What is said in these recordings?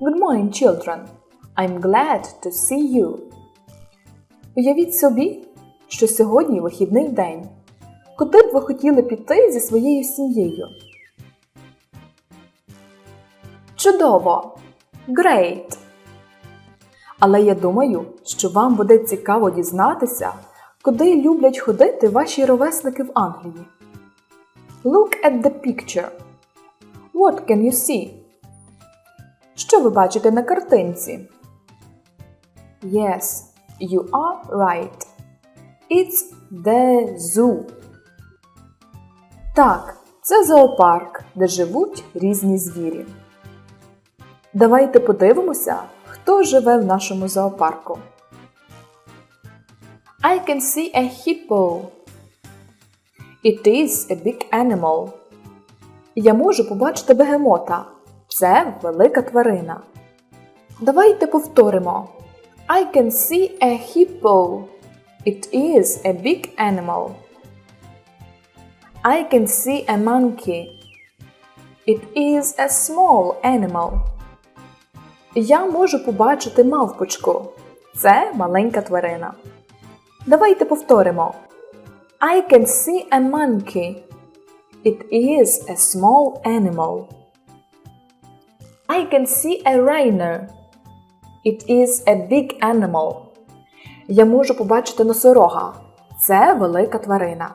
Good morning, children. I'm glad to see you. Уявіть собі, що сьогодні вихідний день. Куди б ви хотіли піти зі своєю сім'єю? Чудово! Great! Але я думаю, що вам буде цікаво дізнатися, куди люблять ходити ваші ровесники в Англії. Look at the picture. What can you see? Що ви бачите на картинці? Yes, you are right. It's the zoo. Так, це зоопарк, де живуть різні звірі. Давайте подивимося, хто живе в нашому зоопарку. I can see a hippo. It is a big animal. Я можу побачити бегемота. Це велика тварина. Давайте повторимо. I can see a hippo. It is a big animal. I can see a monkey. It is a small animal. Я можу побачити мавпочку. Це маленька тварина. Давайте повторимо. I can see a monkey. It is a small animal. I can see a rhino. It is a big animal. Я можу побачити носорога. Це велика тварина.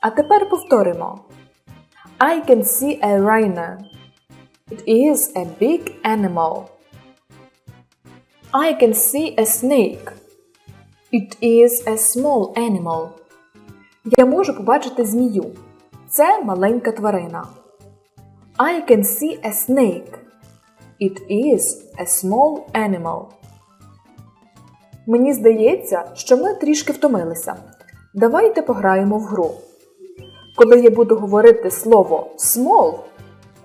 А тепер повторимо. I can see a rhino. It is a big animal. I can see a snake. It is a small animal. Я можу побачити змію. Це маленька тварина. I can see a snake. It is a small animal. Мені здається, що ми трішки втомилися. Давайте пограємо в гру. Коли я буду говорити слово small,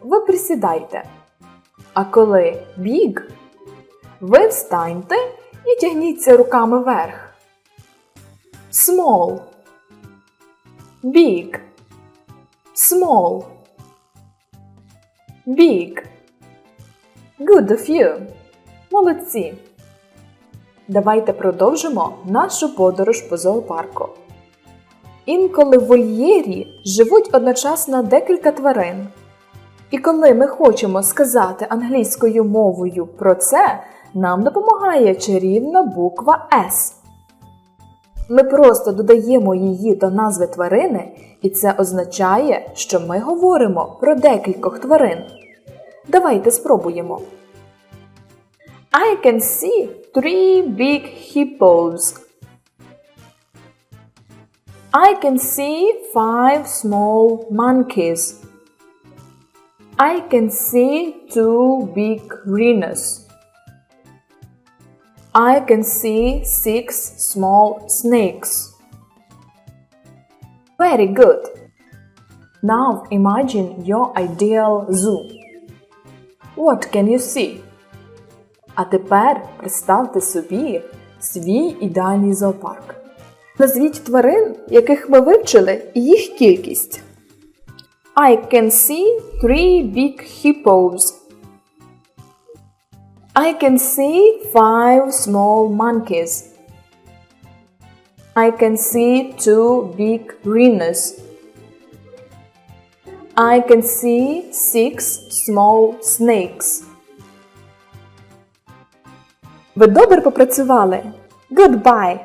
ви присідайте. А коли big, ви встаньте і тягніться руками вверх. Small. Big. Small. Big. Good of you. Молодці. Давайте продовжимо нашу подорож по зоопарку. Інколи в вольєрі живуть одночасно декілька тварин. І коли ми хочемо сказати англійською мовою про це, нам допомагає чарівна буква S. Ми просто додаємо її до назви тварини, і це означає, що ми говоримо про декількох тварин. Давайте спробуємо. I can see three big hippos. I can see five small monkeys. I can see two big rhinos. I can see six small snakes. Very good. Now imagine your ideal zoo. What can you see? А тепер представте собі свій ідеальний зоопарк. Назвіть тварин, яких ми вивчили, і їх кількість. I can see three big hippos. I can see five small monkeys. I can see two big rhinos. I can see six small snakes. Ви добре попрацювали. Goodbye!